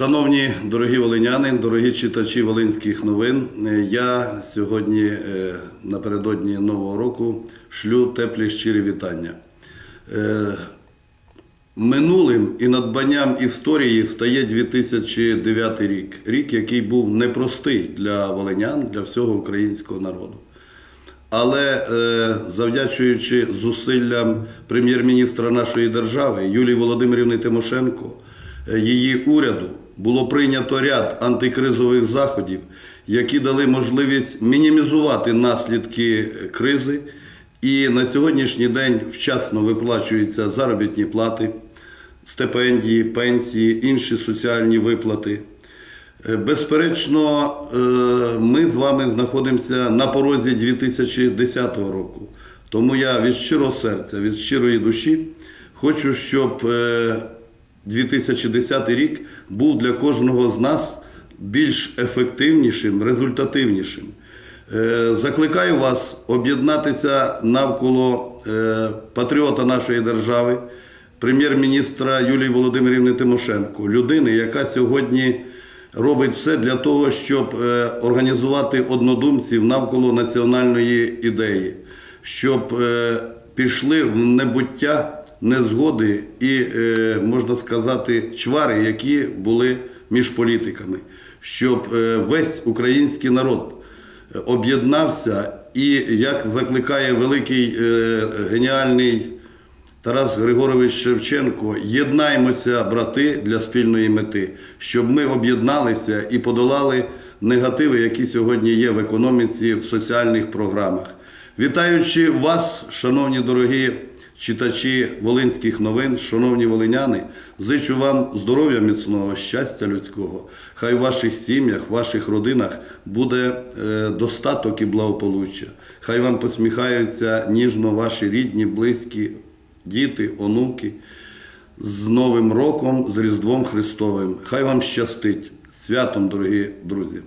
Шановні дорогі волиняни, дорогі читачі Волинських новин, е, я сьогодні е, напередодні Нового року шлю теплі щирі вітання. Е, Минулим і надбанням історії стає 2009 рік, рік, який був непростий для волинян, для всього українського народу. Але завдячуючи зусиллям прем'єр-міністра нашої держави Юлії Володимирівни Тимошенко, її уряду було прийнято ряд антикризових заходів, які дали можливість мінімізувати наслідки е, кризи. І на сьогоднішній день вчасно виплачуються заробітні плати, стипендії, пенсії, інші соціальні виплати. Е, Безперечно, е, ми з вами знаходимося на порозі 2010 року. Тому я від щирого серця, від щирої душі хочу, щоб 2010 рік був для кожного з нас більш ефективнішим, результативнішим. Е, Закликаю вас об'єднатися навколо е, патріота нашої держави, прем'єр-міністра Юлії Володимирівни Тимошенко, людини, яка сьогодні робить все для того, щоб е, організувати однодумців навколо національної ідеї, щоб пішли в небуття незгоди і, е, можна сказати, чвари, які були між політиками, щоб е, весь український народ об'єднався і, як закликає великий е, геніальний Тарас Григорович Шевченко, єднаймося, брати, для спільної мети, щоб ми об'єдналися і подолали негативи, які сьогодні є в економіці, в соціальних програмах. Вітаючи вас, шановні дорогі читачі Волинських новин, шановні волиняни, зичу вам здоров'я міцного, щастя людського. Хай в ваших сім'ях, ваших родинах буде е, достаток і благополуччя. Хай вам посміхаються ніжно ваші рідні, близькі, діти, онуки. З Новим роком, з Різдвом Христовим. Хай вам щастить. Святом, дорогі друзі!